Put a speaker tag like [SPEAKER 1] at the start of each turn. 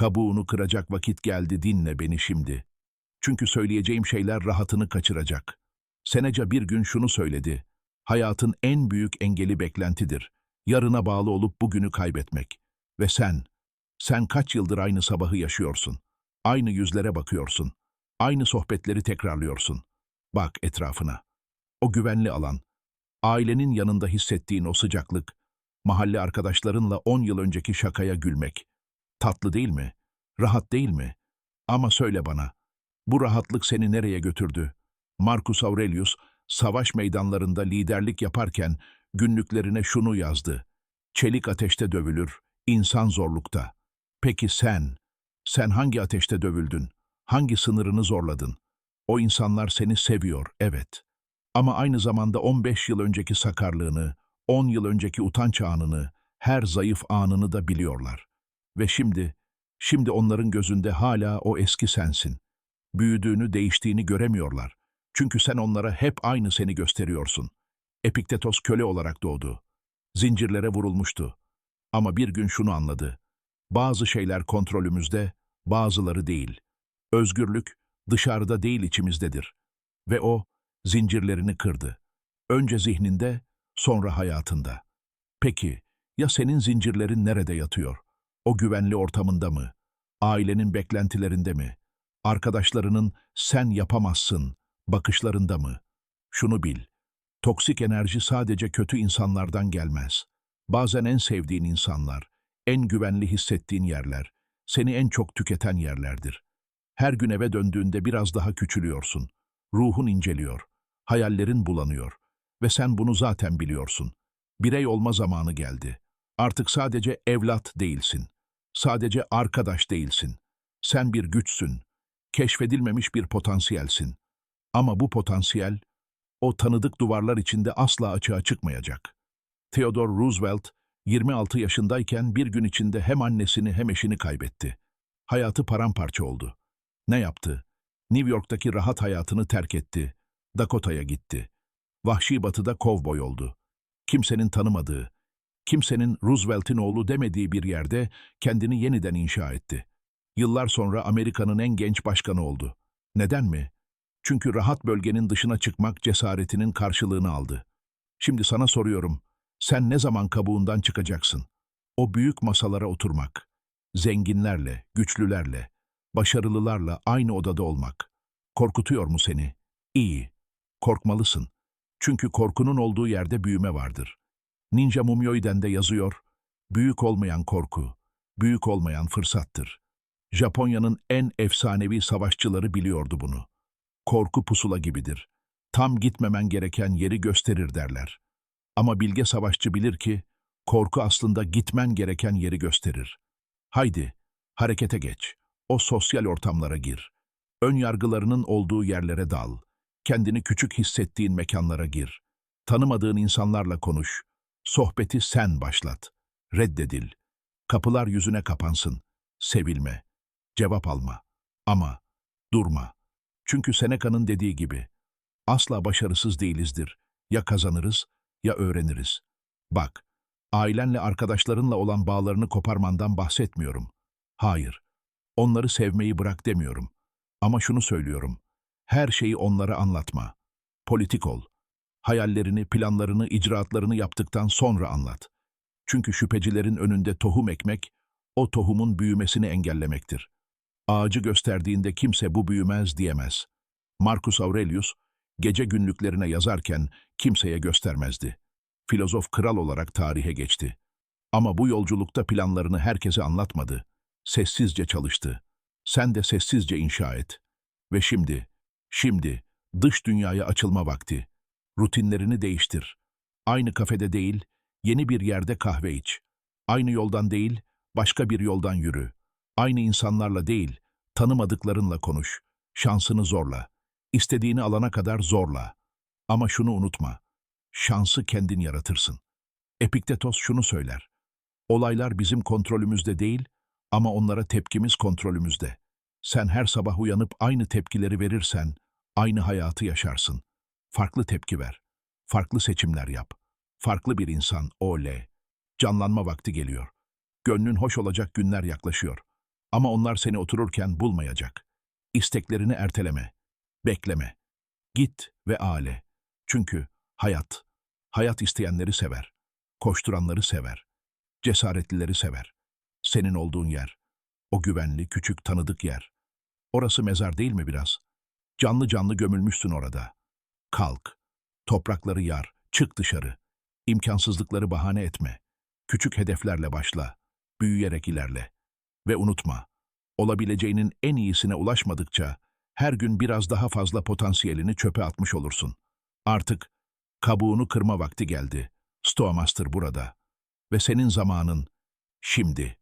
[SPEAKER 1] Kabuğunu kıracak vakit geldi dinle beni şimdi. Çünkü söyleyeceğim şeyler rahatını kaçıracak. Seneca bir gün şunu söyledi. Hayatın en büyük engeli beklentidir. Yarına bağlı olup bugünü kaybetmek. Ve sen, sen kaç yıldır aynı sabahı yaşıyorsun. Aynı yüzlere bakıyorsun. Aynı sohbetleri tekrarlıyorsun. Bak etrafına. O güvenli alan, ailenin yanında hissettiğin o sıcaklık, mahalle arkadaşlarınla on yıl önceki şakaya gülmek. Tatlı değil mi? Rahat değil mi? Ama söyle bana, bu rahatlık seni nereye götürdü? Marcus Aurelius, savaş meydanlarında liderlik yaparken günlüklerine şunu yazdı. Çelik ateşte dövülür, insan zorlukta. Peki sen, sen hangi ateşte dövüldün? Hangi sınırını zorladın? O insanlar seni seviyor, evet. Ama aynı zamanda 15 yıl önceki sakarlığını, 10 yıl önceki utanç anını, her zayıf anını da biliyorlar. Ve şimdi, şimdi onların gözünde hala o eski sensin. Büyüdüğünü, değiştiğini göremiyorlar. Çünkü sen onlara hep aynı seni gösteriyorsun. Epiktetos köle olarak doğdu. Zincirlere vurulmuştu. Ama bir gün şunu anladı. Bazı şeyler kontrolümüzde, bazıları değil. Özgürlük dışarıda değil içimizdedir. Ve o zincirlerini kırdı. Önce zihninde, sonra hayatında. Peki, ya senin zincirlerin nerede yatıyor? O güvenli ortamında mı? Ailenin beklentilerinde mi? Arkadaşlarının sen yapamazsın bakışlarında mı? Şunu bil, toksik enerji sadece kötü insanlardan gelmez. Bazen en sevdiğin insanlar, en güvenli hissettiğin yerler, seni en çok tüketen yerlerdir. Her gün eve döndüğünde biraz daha küçülüyorsun. Ruhun inceliyor, hayallerin bulanıyor ve sen bunu zaten biliyorsun. Birey olma zamanı geldi. Artık sadece evlat değilsin. Sadece arkadaş değilsin. Sen bir güçsün. Keşfedilmemiş bir potansiyelsin. Ama bu potansiyel, o tanıdık duvarlar içinde asla açığa çıkmayacak. Theodore Roosevelt, 26 yaşındayken bir gün içinde hem annesini hem eşini kaybetti. Hayatı paramparça oldu. Ne yaptı? New York'taki rahat hayatını terk etti. Dakota'ya gitti. Vahşi batıda kovboy oldu. Kimsenin tanımadığı, kimsenin Roosevelt'in oğlu demediği bir yerde kendini yeniden inşa etti. Yıllar sonra Amerika'nın en genç başkanı oldu. Neden mi? Çünkü rahat bölgenin dışına çıkmak cesaretinin karşılığını aldı. Şimdi sana soruyorum, sen ne zaman kabuğundan çıkacaksın? O büyük masalara oturmak, zenginlerle, güçlülerle, başarılılarla aynı odada olmak. Korkutuyor mu seni? İyi, korkmalısın. Çünkü korkunun olduğu yerde büyüme vardır. Ninja Mumioi'den de yazıyor, büyük olmayan korku, büyük olmayan fırsattır. Japonya'nın en efsanevi savaşçıları biliyordu bunu. Korku pusula gibidir. Tam gitmemen gereken yeri gösterir derler. Ama bilge savaşçı bilir ki, korku aslında gitmen gereken yeri gösterir. Haydi, harekete geç. O sosyal ortamlara gir. Ön yargılarının olduğu yerlere dal. Kendini küçük hissettiğin mekanlara gir. Tanımadığın insanlarla konuş. Sohbeti sen başlat. Reddedil. Kapılar yüzüne kapansın. Sevilme. Cevap alma. Ama durma. Çünkü Seneca'nın dediği gibi, asla başarısız değilizdir. Ya kazanırız ya öğreniriz. Bak, ailenle arkadaşlarınla olan bağlarını koparmandan bahsetmiyorum. Hayır, onları sevmeyi bırak demiyorum. Ama şunu söylüyorum, her şeyi onlara anlatma. Politik ol. Hayallerini, planlarını, icraatlarını yaptıktan sonra anlat. Çünkü şüphecilerin önünde tohum ekmek, o tohumun büyümesini engellemektir. Ağacı gösterdiğinde kimse bu büyümez diyemez. Marcus Aurelius, gece günlüklerine yazarken kimseye göstermezdi. Filozof kral olarak tarihe geçti. Ama bu yolculukta planlarını herkese anlatmadı. Sessizce çalıştı. Sen de sessizce inşa et. Ve şimdi, şimdi dış dünyaya açılma vakti. Rutinlerini değiştir. Aynı kafede değil, yeni bir yerde kahve iç. Aynı yoldan değil, başka bir yoldan yürü. Aynı insanlarla değil, tanımadıklarınla konuş. Şansını zorla. İstediğini alana kadar zorla. Ama şunu unutma. Şansı kendin yaratırsın. Epiktetos şunu söyler. Olaylar bizim kontrolümüzde değil ama onlara tepkimiz kontrolümüzde. Sen her sabah uyanıp aynı tepkileri verirsen, aynı hayatı yaşarsın. Farklı tepki ver. Farklı seçimler yap. Farklı bir insan, oley. Canlanma vakti geliyor. Gönlün hoş olacak günler yaklaşıyor. Ama onlar seni otururken bulmayacak. İsteklerini erteleme. Bekleme. Git ve aile. Çünkü hayat, hayat isteyenleri sever. Koşturanları sever. Cesaretlileri sever. Senin olduğun yer. O güvenli, küçük, tanıdık yer. Orası mezar değil mi biraz? Canlı canlı gömülmüşsün orada. Kalk. Toprakları yar. Çık dışarı. İmkansızlıkları bahane etme. Küçük hedeflerle başla. Büyüyerek ilerle. Ve unutma. Olabileceğinin en iyisine ulaşmadıkça her gün biraz daha fazla potansiyelini çöpe atmış olursun. Artık kabuğunu kırma vakti geldi. Stoamaster burada. Ve senin zamanın şimdi.